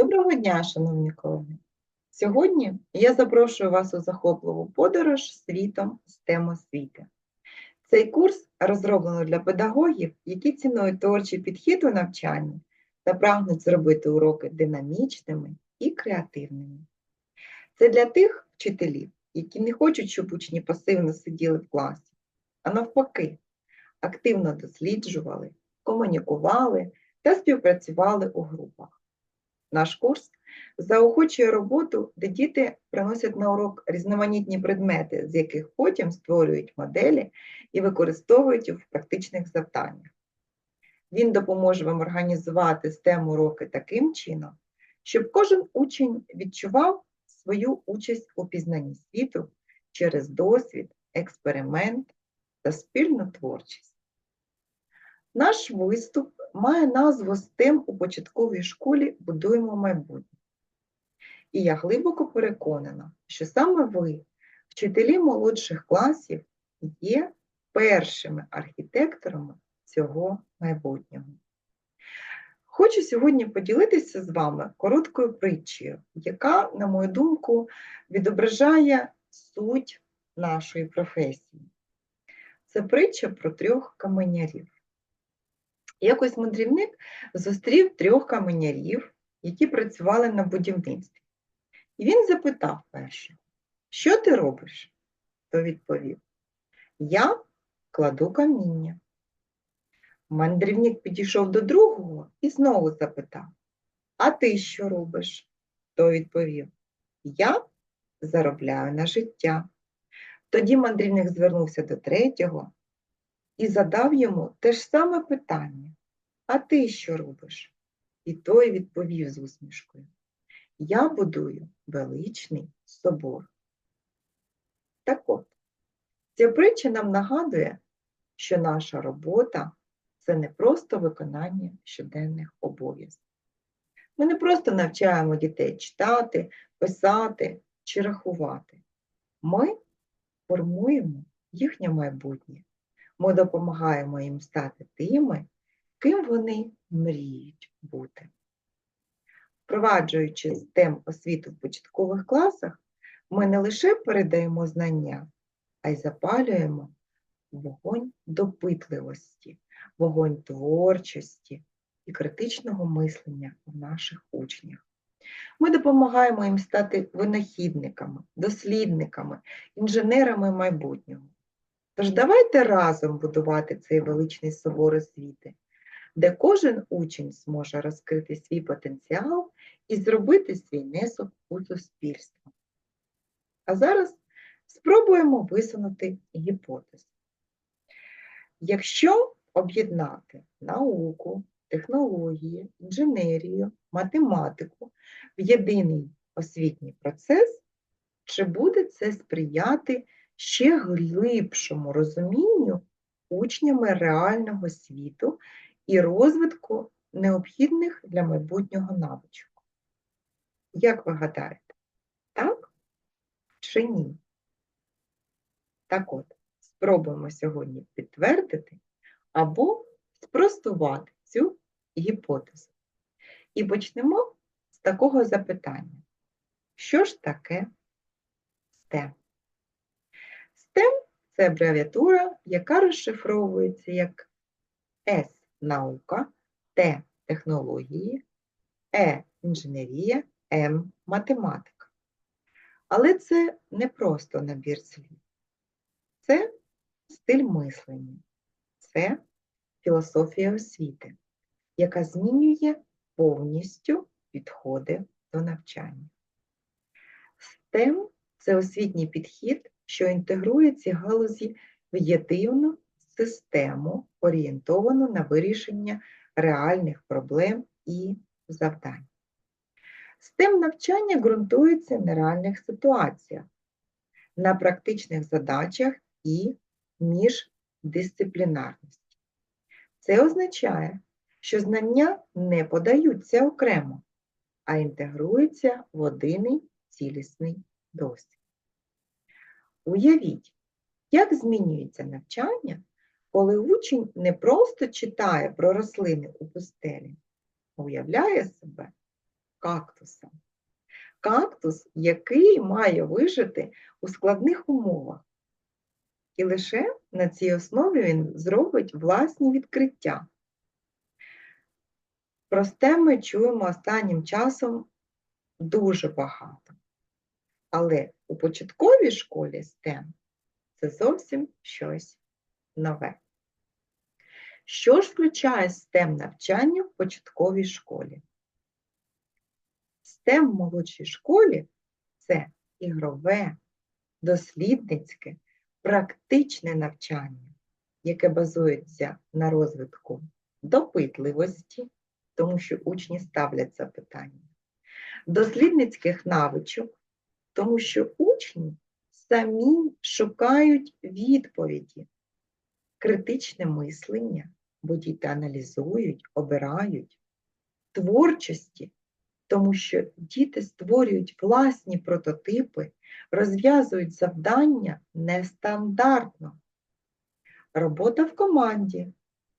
Доброго дня, шановні колеги! Сьогодні я запрошую вас у захопливу подорож світом з тем освіти. Цей курс розроблено для педагогів, які цінують творчий підхід у навчанні та прагнуть зробити уроки динамічними і креативними. Це для тих вчителів, які не хочуть, щоб учні пасивно сиділи в класі, а навпаки, активно досліджували, комунікували та співпрацювали у групах. Наш курс заохочує роботу, де діти приносять на урок різноманітні предмети, з яких потім створюють моделі і використовують в практичних завданнях. Він допоможе вам організувати STEM уроки таким чином, щоб кожен учень відчував свою участь у пізнанні світу через досвід, експеримент та спільну творчість. Наш виступ має назву STEM у початковій школі Будуємо майбутнє. І я глибоко переконана, що саме ви, вчителі молодших класів, є першими архітекторами цього майбутнього. Хочу сьогодні поділитися з вами короткою притчею, яка, на мою думку, відображає суть нашої професії. Це притча про трьох каменярів. Якось мандрівник зустрів трьох каменярів, які працювали на будівництві. І він запитав першого, що ти робиш? То відповів: Я кладу каміння. Мандрівник підійшов до другого і знову запитав: А ти що робиш? То відповів: Я заробляю на життя. Тоді мандрівник звернувся до третього і задав йому те ж саме питання: А ти що робиш? І той відповів з усмішкою: Я будую величний собор. Так от, ця притча нам нагадує, що наша робота це не просто виконання щоденних обов'язків. Ми не просто навчаємо дітей читати, писати чи рахувати. Ми формуємо їхнє майбутнє. Ми допомагаємо їм стати тими, ким вони мріють бути. Впроваджуючи STEM освіту в початкових класах, ми не лише передаємо знання, а й запалюємо вогонь допитливості, вогонь творчості і критичного мислення в наших учнях. Ми допомагаємо їм стати винахідниками, дослідниками, інженерами майбутнього. Тож давайте разом будувати цей величний собор освіти, де кожен учень зможе розкрити свій потенціал і зробити свій внесок у суспільство. А зараз спробуємо висунути гіпотезу. Якщо об'єднати науку, технології, інженерію, математику в єдиний освітній процес, чи буде це сприяти ще глибшому розумінню учнями реального світу і розвитку необхідних для майбутнього навичок? Як ви гадаєте, так чи ні? Так от, спробуємо сьогодні підтвердити або спростувати цю гіпотезу. І почнемо з такого запитання. Що ж таке STEM? STEM – це абревіатура, яка розшифровується як С наука, Т технології, Е інженерія, М математика. Але це не просто набір слів. Це стиль мислення, це філософія освіти, яка змінює повністю підходи до навчання. STEM – це освітній підхід, що інтегрує ці галузі в єдину систему, орієнтовану на вирішення реальних проблем і завдань. STEM навчання ґрунтується на реальних ситуаціях, на практичних задачах і міждисциплінарності. Це означає, що знання не подаються окремо, а інтегруються в один цілісний досвід. Уявіть, як змінюється навчання, коли учень не просто читає про рослини у пустелі, а уявляє себе кактуса. Кактус, який має вижити у складних умовах. І лише на цій основі він зробить власні відкриття. Про STEM ми чуємо останнім часом дуже багато. Але у початковій школі STEM це зовсім щось нове. Що ж включає STEM навчання в початковій школі? STEM в молодшій школі це ігрове, дослідницьке, практичне навчання, яке базується на розвитку допитливості, тому що учні ставлять запитання, дослідницьких навичок, тому що учні самі шукають відповіді, критичне мислення, бо діти аналізують, обирають, творчості, тому що діти створюють власні прототипи, розв'язують завдання нестандартно. Робота в команді,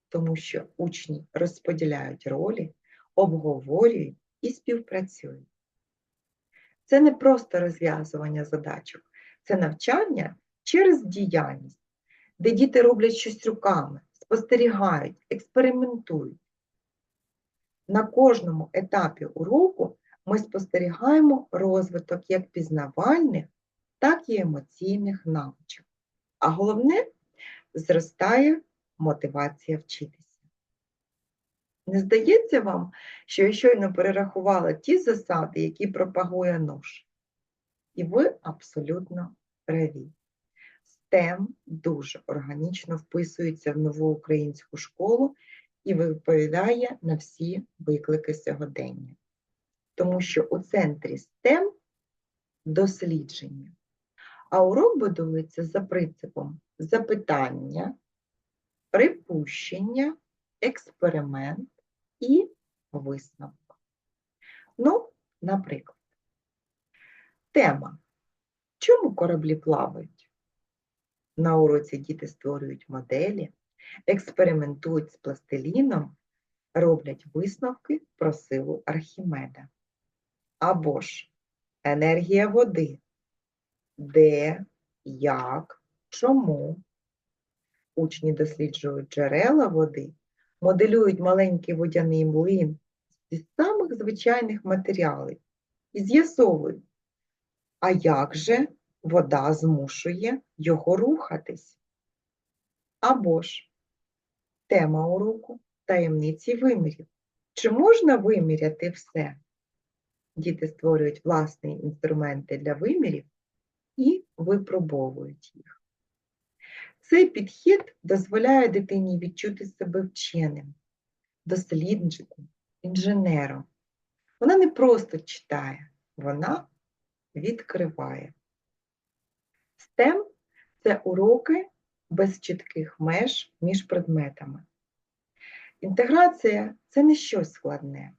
тому що учні розподіляють ролі, обговорюють і співпрацюють. Це не просто розв'язування задачок, це навчання через діяльність, де діти роблять щось руками, спостерігають, експериментують. На кожному етапі уроку ми спостерігаємо розвиток як пізнавальних, так і емоційних навичок. А головне, зростає мотивація вчитися. Не здається вам, що я щойно перерахувала ті засади, які пропагує НОШ? І ви абсолютно праві. STEM дуже органічно вписується в нову українську школу і відповідає на всі виклики сьогодення. Тому що у центрі STEM дослідження, а урок будується за принципом запитання, припущення, експеримент і висновок. Ну, наприклад, тема. Чому кораблі плавають? На уроці діти створюють моделі, експериментують з пластиліном, роблять висновки про силу Архімеда. Або ж енергія води. Де, як, чому. Учні досліджують джерела води, моделюють маленький водяний млин зі самих звичайних матеріалів і з'ясовують, а як же вода змушує його рухатись? Або ж тема уроку таємниці вимірів. Чи можна виміряти все? Діти створюють власні інструменти для вимірів і випробовують їх. Цей підхід дозволяє дитині відчути себе вченим, дослідником, інженером. Вона не просто читає, вона відкриває. STEM – це уроки без чітких меж між предметами. Інтеграція це не щось складне,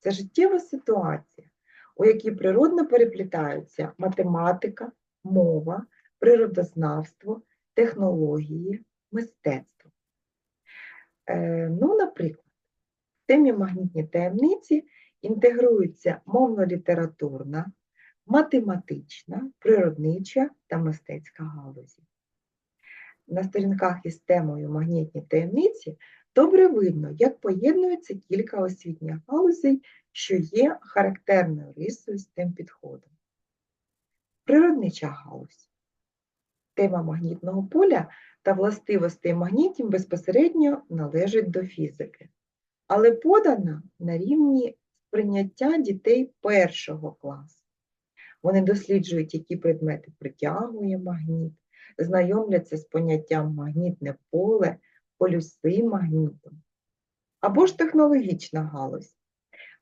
це життєва ситуація, у якій природно переплітаються математика, мова, природознавство, технології, мистецтво. Е, ну, наприклад, в темі магнітні таємниці інтегруються мовно-літературна, математична, природнича та мистецька галузі. На сторінках із темою магнітні таємниці добре видно, як поєднуються кілька освітніх галузей, що є характерною рисою з тим підходом. Природнича галузь. Тема магнітного поля та властивостей магнітів безпосередньо належить до фізики, але подана на рівні сприйняття дітей першого класу. Вони досліджують, які предмети притягує магніт, знайомляться з поняттям магнітне поле, полюси магніту. Або ж технологічна галузь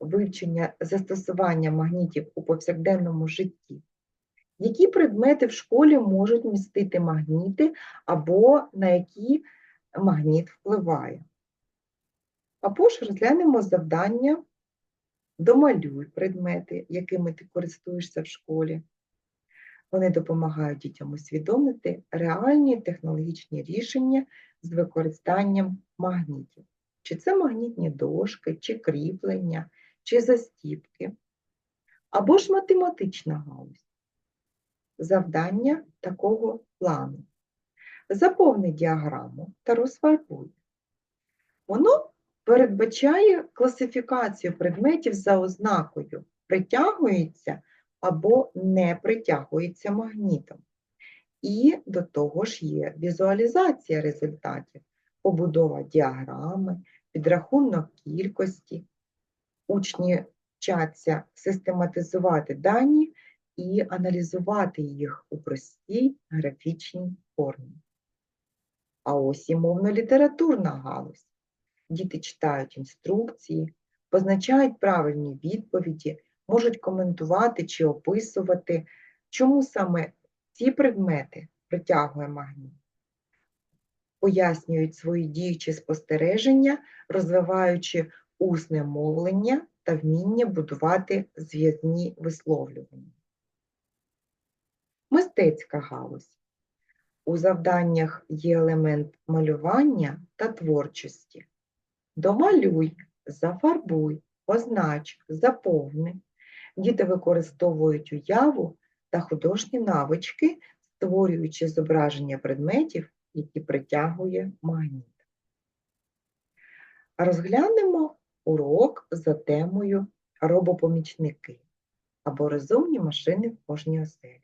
вивчення застосування магнітів у повсякденному житті. Які предмети в школі можуть містити магніти, або на які магніт впливає? Або ж розглянемо завдання домалюй предмети, якими ти користуєшся в школі. Вони допомагають дітям усвідомити реальні технологічні рішення з використанням магнітів. Чи це магнітні дошки, чи кріплення, чи застіпки. або ж математична галузь. Завдання такого плану. Заповни діаграму та розфарбуй. Воно передбачає класифікацію предметів за ознакою притягується або не притягується магнітом. І до того ж є візуалізація результатів, побудова діаграми, підрахунок кількості. Учні вчаться систематизувати дані і аналізувати їх у простій графічній формі. А ось і мовно-літературна галузь. Діти читають інструкції, позначають правильні відповіді, можуть коментувати чи описувати, чому саме ці предмети притягує магніт. Пояснюють свої діючі спостереження, розвиваючи усне мовлення та вміння будувати зв'язні висловлювання. Мистецька галузь. У завданнях є елемент малювання та творчості. Домалюй, зафарбуй, познач, заповни. Діти використовують уяву та художні навички, створюючи зображення предметів, які притягує магніт. Розглянемо урок за темою робопомічники або розумні машини в кожній оселі.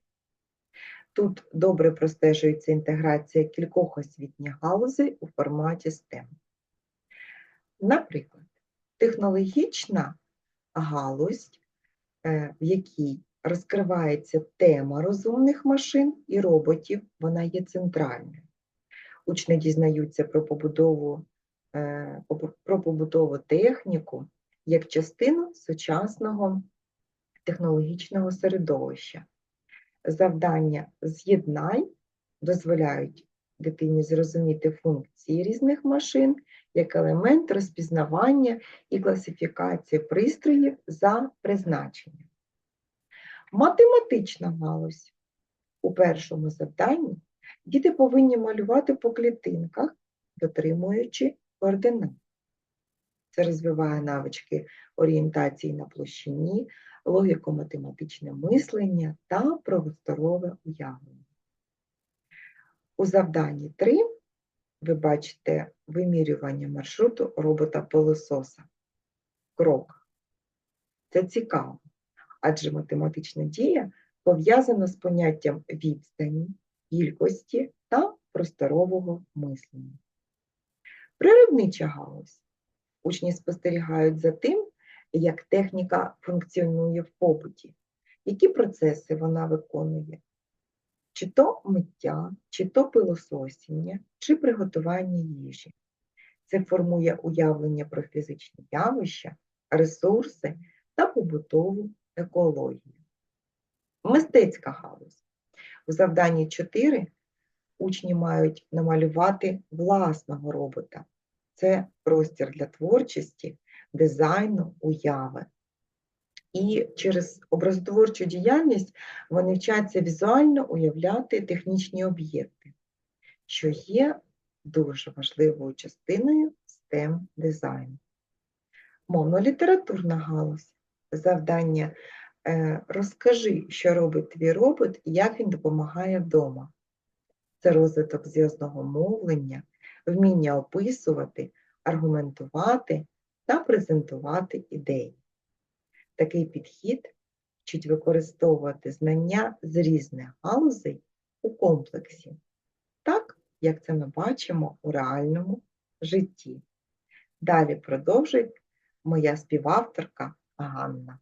Тут добре простежується інтеграція кількох освітніх галузей у форматі STEM. Наприклад, технологічна галузь, е, в якій розкривається тема розумних машин і роботів, вона є центральною. Учні дізнаються про побудову, е, про побудову техніку як частину сучасного технологічного середовища. Завдання з'єднай дозволяють дитині зрозуміти функції різних машин як елемент розпізнавання і класифікації пристроїв за призначенням. Математична галузь. У першому завданні діти повинні малювати по клітинках, дотримуючи координат. Це розвиває навички орієнтації на площині, логіко-математичне мислення та просторове уявлення. У завданні 3 ви бачите вимірювання маршруту робота-пилососа. Крок. Це цікаво, адже математична дія пов'язана з поняттям відстані, кількості та просторового мислення. Природнича галузь. Учні спостерігають за тим, як техніка функціонує в побуті, які процеси вона виконує, чи то миття, чи то пилососіння, чи приготування їжі. Це формує уявлення про фізичні явища, ресурси та побутову екологію. Мистецька галузь. У завданні 4 учні мають намалювати власного робота. Це простір для творчості, дизайну, уяви. І через образотворчу діяльність вони вчаться візуально уявляти технічні об'єкти, що є дуже важливою частиною STEM дизайну. Мовно-літературна галузь. Завдання е, розкажи, що робить твій робот і як він допомагає вдома. Це розвиток зв'язного мовлення, вміння описувати, аргументувати та презентувати ідеї. Такий підхід вчить використовувати знання з різних галузей у комплексі, так, як це ми бачимо у реальному житті. Далі продовжить моя співавторка Ганна.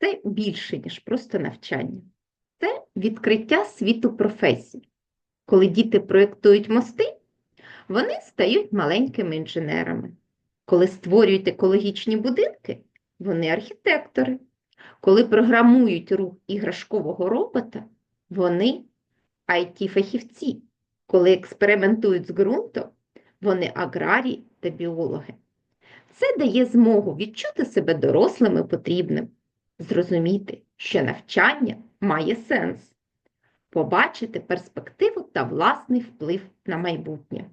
Це, більше, ніж просто навчання. Відкриття світу професій. Коли діти проєктують мости, вони стають маленькими інженерами. Коли створюють екологічні будинки, вони архітектори. Коли програмують рух іграшкового робота, вони IT-фахівці. Коли експериментують з ґрунтом, вони аграрії та біологи. Це дає змогу відчути себе дорослим і потрібним, зрозуміти, що навчання має сенс, побачити перспективу та власний вплив на майбутнє.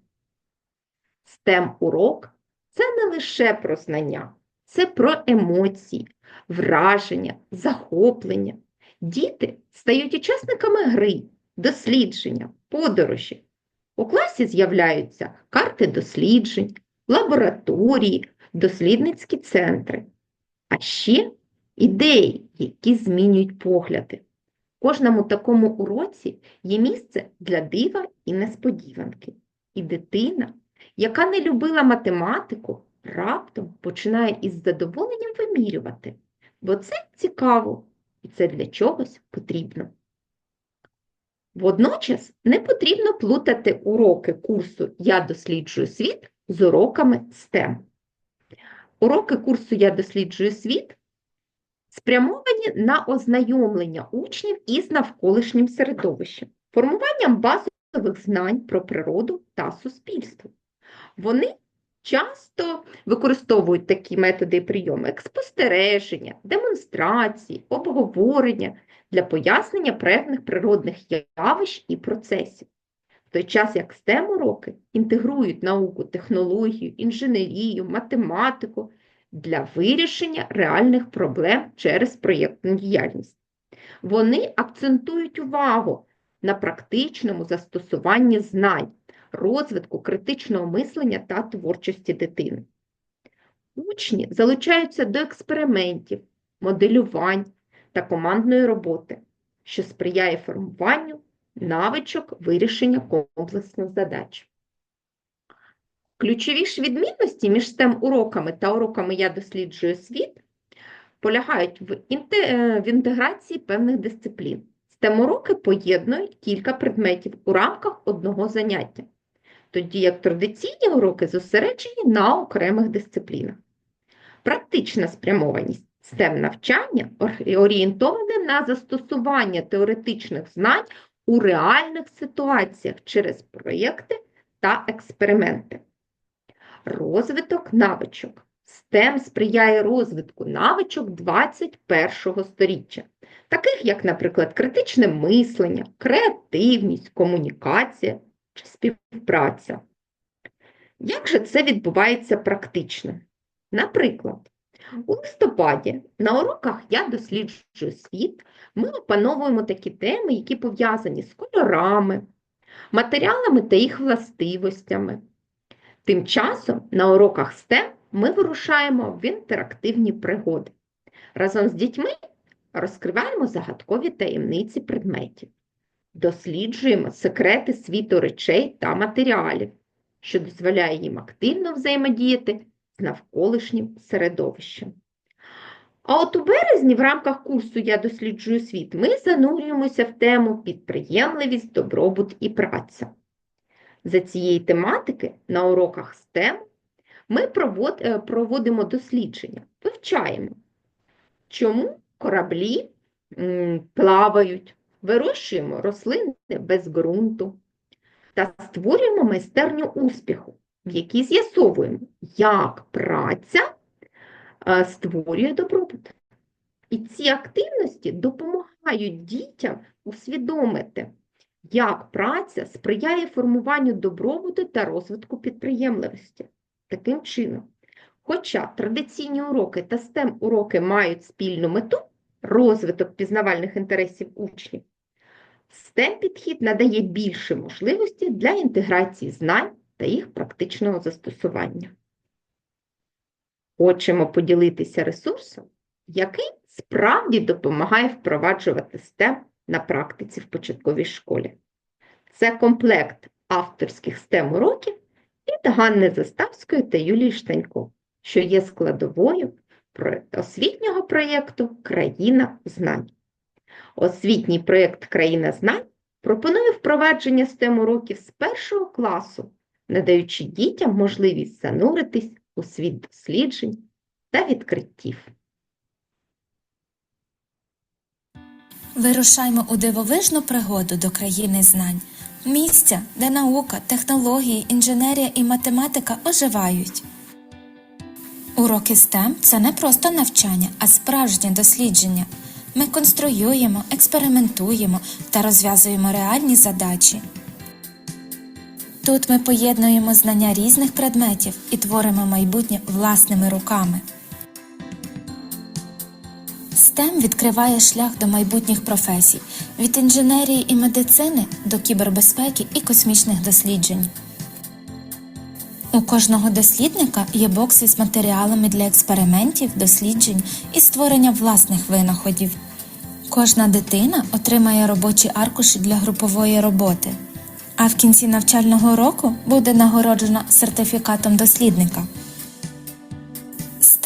STEM урок це не лише про знання, це про емоції, враження, захоплення. Діти стають учасниками гри, дослідження, подорожі. У класі з'являються карти досліджень, лабораторії, дослідницькі центри, а ще ідеї, які змінюють погляди. Кожному такому уроці є місце для дива і несподіванки. І дитина, яка не любила математику, раптом починає із задоволенням вимірювати, бо це цікаво і це для чогось потрібно. Водночас не потрібно плутати уроки курсу Я досліджую світ з уроками STEM. Уроки курсу Я досліджую світ спрямовані на ознайомлення учнів із навколишнім середовищем, формуванням базових знань про природу та суспільство. Вони часто використовують такі методи і прийоми, як спостереження, демонстрації, обговорення для пояснення певних природних явищ і процесів. В той час як STEM уроки інтегрують науку, технологію, інженерію, математику для вирішення реальних проблем через проєктну діяльність. Вони акцентують увагу на практичному застосуванні знань, розвитку критичного мислення та творчості дитини. Учні залучаються до експериментів, моделювань та командної роботи, що сприяє формуванню навичок вирішення комплексних задач. Ключові ж відмінності між STEM уроками та уроками Я досліджую світ полягають е, в інтеграції певних дисциплін. STEM уроки поєднують кілька предметів у рамках одного заняття, тоді як традиційні уроки зосереджені на окремих дисциплінах. Практична спрямованість STEM навчання ор- орієнтоване на застосування теоретичних знань у реальних ситуаціях через проєкти та експерименти. Розвиток навичок. STEM сприяє розвитку навичок 21-го століття, таких як, наприклад, критичне мислення, креативність, комунікація чи співпраця. Як же це відбувається практично? Наприклад, у листопаді на уроках Я досліджую світ ми опановуємо такі теми, які пов'язані з кольорами, матеріалами та їх властивостями. Тим часом на уроках STEM ми вирушаємо в інтерактивні пригоди. Разом з дітьми розкриваємо загадкові таємниці предметів, досліджуємо секрети світу речей та матеріалів, що дозволяє їм активно взаємодіяти з навколишнім середовищем. А от у березні в рамках курсу Я досліджую світ ми занурюємося в тему підприємливість, добробут і праця. За цієї тематики на уроках STEM ми е, проводимо дослідження, вивчаємо, чому кораблі плавають, вирощуємо рослини без ґрунту та створюємо майстерню успіху, в якій з'ясовуємо, як праця е, створює добробут. І ці активності допомагають дітям усвідомити, як праця сприяє формуванню добробуту та розвитку підприємливості. Таким чином, хоча традиційні уроки та STEM уроки мають спільну мету розвиток пізнавальних інтересів учнів, STEM підхід надає більше можливості для інтеграції знань та їх практичного застосування. Хочемо поділитися ресурсом, який справді допомагає впроваджувати STEM на практиці в початковій школі. Це комплект авторських STEM уроків від Ганни Заставської та Юлії Штанько, що є складовою освітнього проєкту Країна знань. Освітній проєкт Країна знань пропонує впровадження STEM уроків з першого класу, надаючи дітям можливість зануритись у світ досліджень та відкриттів. Вирушаймо у дивовижну пригоду до країни знань, місця, де наука, технології, інженерія і математика оживають. Уроки STEM – це не просто навчання, а справжнє дослідження. Ми конструюємо, експериментуємо та розв'язуємо реальні задачі. Тут ми поєднуємо знання різних предметів і творимо майбутнє власними руками. STEM відкриває шлях до майбутніх професій від інженерії і медицини до кібербезпеки і космічних досліджень. У кожного дослідника є бокс із матеріалами для експериментів, досліджень і створення власних винаходів. Кожна дитина отримає робочі аркуші для групової роботи, а в кінці навчального року буде нагороджена сертифікатом дослідника.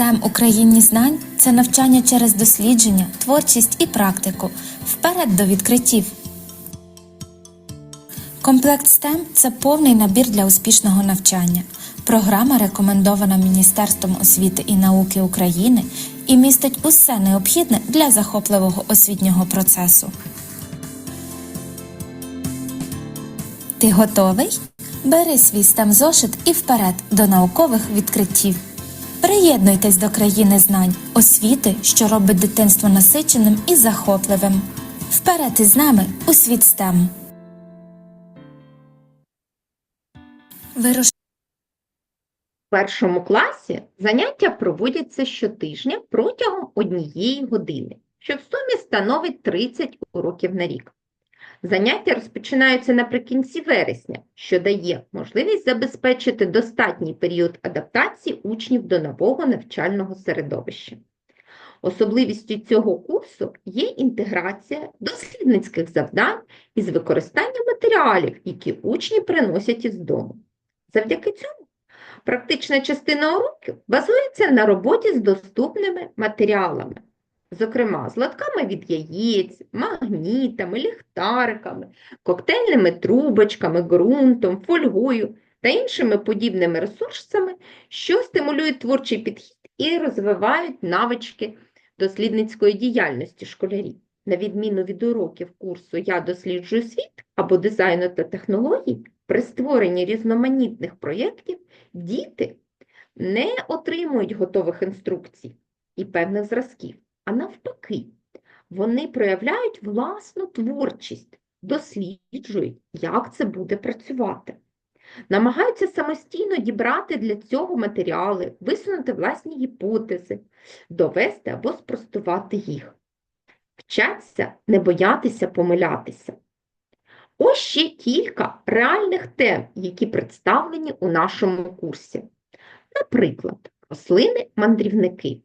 STEM Україні знань це навчання через дослідження, творчість і практику, вперед до відкриттів. Комплект STEM – це повний набір для успішного навчання. Програма рекомендована Міністерством освіти і науки України і містить усе необхідне для захопливого освітнього процесу. Ти готовий? Бери свій STEM зошит і вперед до наукових відкриттів. Приєднуйтесь до країни знань, освіти, що робить дитинство насиченим і захопливим. Вперед із нами у світ STEM. Вируш... У першому класі заняття проводяться щотижня протягом однієї години, що в сумі становить 30 уроків на рік. Заняття розпочинаються наприкінці вересня, що дає можливість забезпечити достатній період адаптації учнів до нового навчального середовища. Особливістю цього курсу є інтеграція дослідницьких завдань із використанням матеріалів, які учні приносять із дому. Завдяки цьому Практична частина уроків базується на роботі з доступними матеріалами, зокрема з лотками від яєць, магнітами, ліхтариками, коктейльними трубочками, ґрунтом, фольгою та іншими подібними ресурсами, що стимулюють творчий підхід і розвивають навички дослідницької діяльності школярів. На відміну від уроків курсу Я досліджую світ або дизайну та технологій, при створенні різноманітних проєктів діти не отримують готових інструкцій і певних зразків, а навпаки, вони проявляють власну творчість, досліджують, як це буде працювати. Намагаються самостійно дібрати для цього матеріали, висунути власні гіпотези, довести або спростувати їх. Вчаться не боятися помилятися. Ось ще кілька реальних тем, які представлені у нашому курсі. Наприклад, рослини-мандрівники.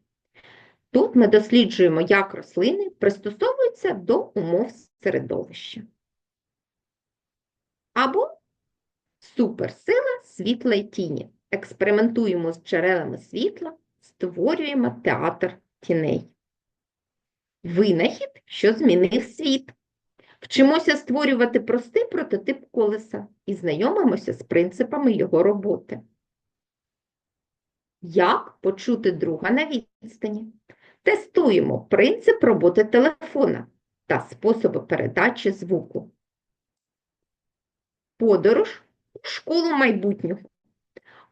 Тут ми досліджуємо, як рослини пристосовуються до умов середовища. Або суперсила світла й тіні. Експериментуємо з джерелами світла, створюємо театр тіней. Винахід, що змінив світ. Вчимося створювати простий прототип колеса і знайомимося з принципами його роботи. Як почути друга на відстані? Тестуємо принцип роботи телефона та способи передачі звуку. Подорож у школу майбутнього.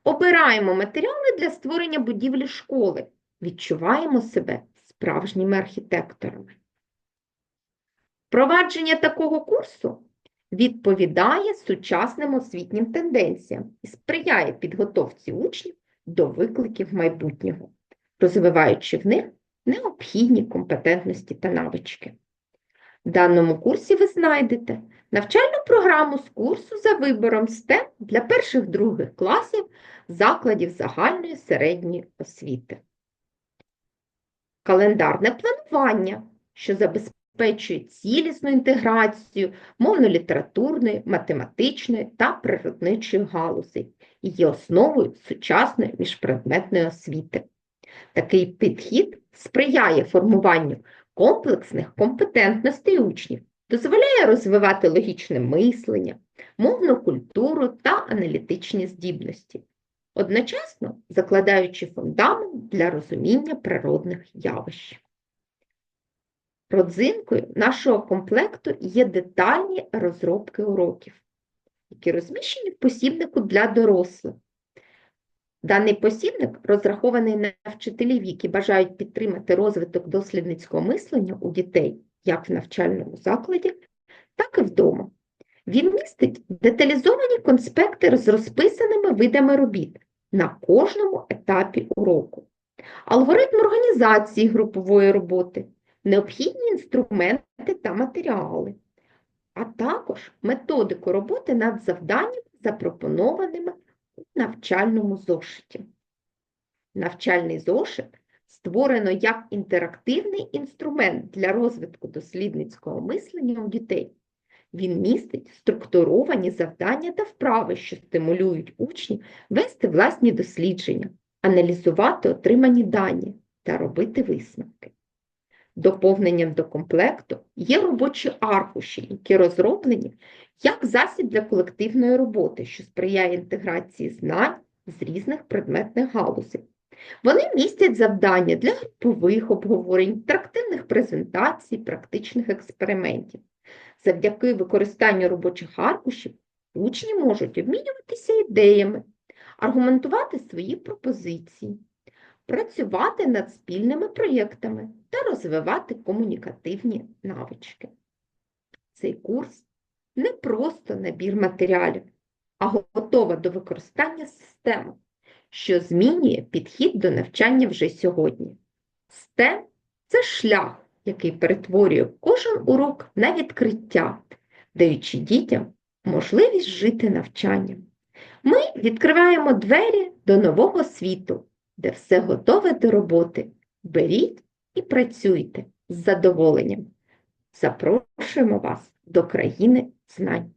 Обираємо матеріали для створення будівлі школи. Відчуваємо себе справжніми архітекторами. Впровадження такого курсу відповідає сучасним освітнім тенденціям і сприяє підготовці учнів до викликів майбутнього, розвиваючи в них необхідні компетентності та навички. В даному курсі ви знайдете навчальну програму з курсу за вибором STEM для перших-других класів закладів загальної середньої освіти. Календарне планування, що забезпечує цілісну інтеграцію мовно-літературної, математичної та природничої галузей і є основою сучасної міжпредметної освіти. Такий підхід сприяє формуванню комплексних компетентностей учнів, дозволяє розвивати логічне мислення, мовну культуру та аналітичні здібності, одночасно закладаючи фундамент для розуміння природних явищ. Родзинкою нашого комплекту є детальні розробки уроків, які розміщені в посібнику для дорослих. Даний посібник розрахований на вчителів, які бажають підтримати розвиток дослідницького мислення у дітей як в навчальному закладі, так і вдома. Він містить деталізовані конспекти з розписаними видами робіт на кожному етапі уроку, алгоритм організації групової роботи, необхідні інструменти та матеріали, а також методику роботи над завданнями, запропонованими навчальному зошиті. Навчальний зошит створено як інтерактивний інструмент для розвитку дослідницького мислення у дітей. Він містить структуровані завдання та вправи, що стимулюють учнів вести власні дослідження, аналізувати отримані дані та робити висновки. Доповненням до комплекту є робочі аркуші, які розроблені як засіб для колективної роботи, що сприяє інтеграції знань з різних предметних галузей. Вони містять завдання для групових обговорень, інтерактивних презентацій, практичних експериментів. Завдяки використанню робочих аркушів учні можуть обмінюватися ідеями, аргументувати свої пропозиції, працювати над спільними проєктами та розвивати комунікативні навички. Цей курс не просто набір матеріалів, а готова до використання система, що змінює підхід до навчання вже сьогодні. STEM – це шлях, який перетворює кожен урок на відкриття, даючи дітям можливість жити навчанням. Ми відкриваємо двері до нового світу, де все готове до роботи. Беріть і працюйте з задоволенням. Запрошуємо вас до країни знань.